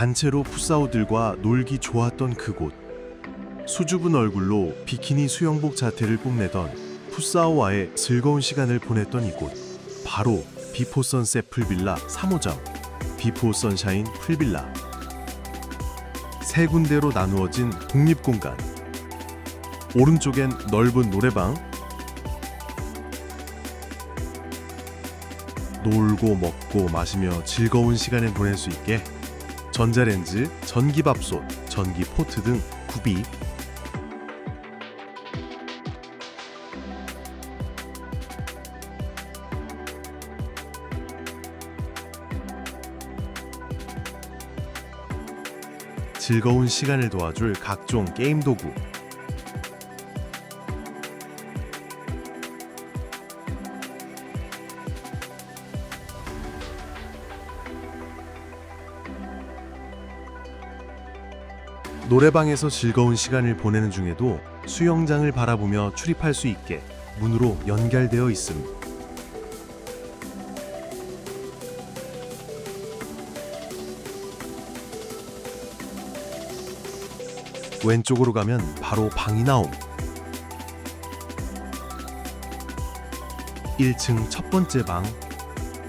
단체로 풋사우들과 놀기 좋았던 그곳. 수줍은 얼굴로 비키니 수영복 자태를 뽐내던 풋사우와의 즐거운 시간을 보냈던 이곳. 바로 비포 선셋 풀빌라 3호점. 비포 선샤인 풀빌라. 세 군데로 나누어진 독립공간. 오른쪽엔 넓은 노래방, 놀고 먹고 마시며 즐거운 시간을 보낼 수 있게 전자레인지, 전기밥솥, 전기 포트 등 구비. 즐거운 시간을 도와줄 각종 게임 도구 노래방에서 즐거운 시간을 보내는 중에도 수영장을 바라보며 출입할 수 있게 문으로 연결되어 있음. 왼쪽으로 가면 바로 방이 나옴. 1층 첫 번째 방.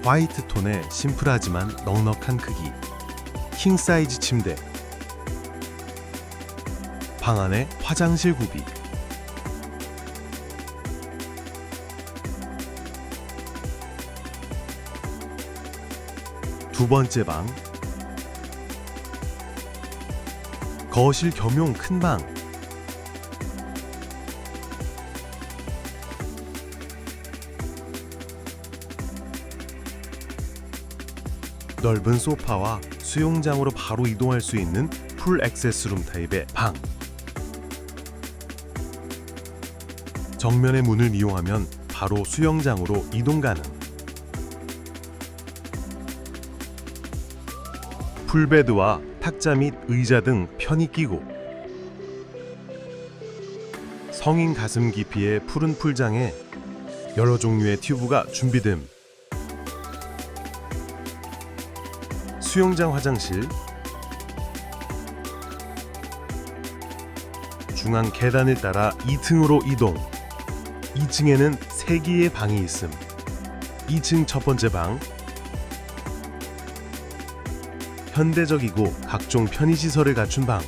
화이트 톤의 심플하지만 넉넉한 크기. 킹 사이즈 침대. 방 안에 화장실 구비. 두 번째 방. 거실 겸용 큰 방. 넓은 소파와 수영장으로 바로 이동할 수 있는 풀 액세스룸 타입의 방. 정면의 문을 이용하면 바로 수영장으로 이동 가능. 풀베드와 탁자 및 의자 등 편히 끼고 성인 가슴 깊이의 푸른 풀장에 여러 종류의 튜브가 준비됨. 수영장 화장실 중앙 계단을 따라 2층으로 이동. 2층에는 3개의 방이 있음. 2층 첫 번째 방. 현대적이고 각종 편의시설을 갖춘 방.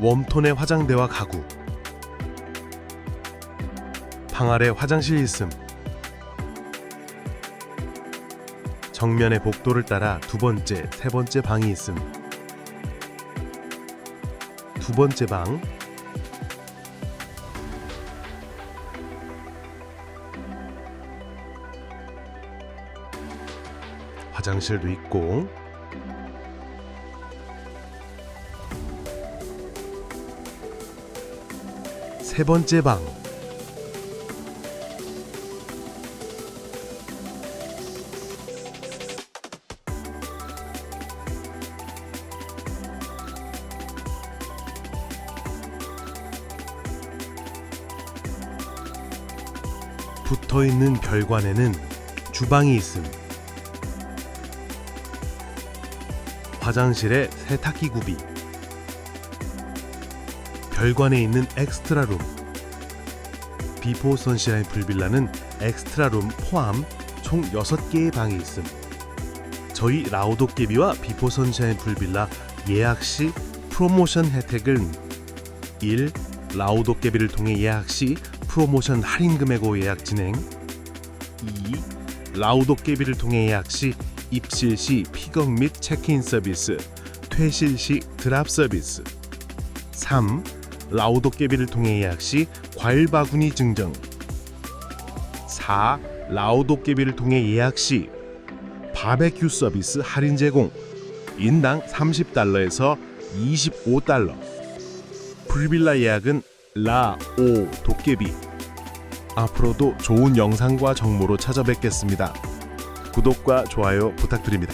웜톤의 화장대와 가구. 방 아래 화장실이 있음. 정면의 복도를 따라 두 번째, 세 번째 방이 있음. 두 번째 방. 화장실도 있고 세 번째 방 붙어 있는 별관에는 주방이 있음. 화장실에 세탁기 구비. 별관에 있는 엑스트라 룸. 비포 선샤인 풀빌라는 엑스트라 룸 포함 총 6개의 방이 있음. 저희 라우도깨비와 비포 선샤인 풀빌라 예약 시 프로모션 혜택은 1. 라우도깨비를 통해 예약 시 프로모션 할인 금액으로 예약 진행 2. 라우도깨비를 통해 예약 시 입실 시 픽업 및 체크인 서비스 퇴실 시 드랍 서비스 3. 라우도깨비를 통해 예약 시 과일 바구니 증정 4. 라우도깨비를 통해 예약 시 바베큐 서비스 할인 제공 인당 30달러에서 25달러 풀빌라 예약은 라 오 도깨비 앞으로도 좋은 영상과 정보로 찾아뵙겠습니다. 구독과 좋아요 부탁드립니다.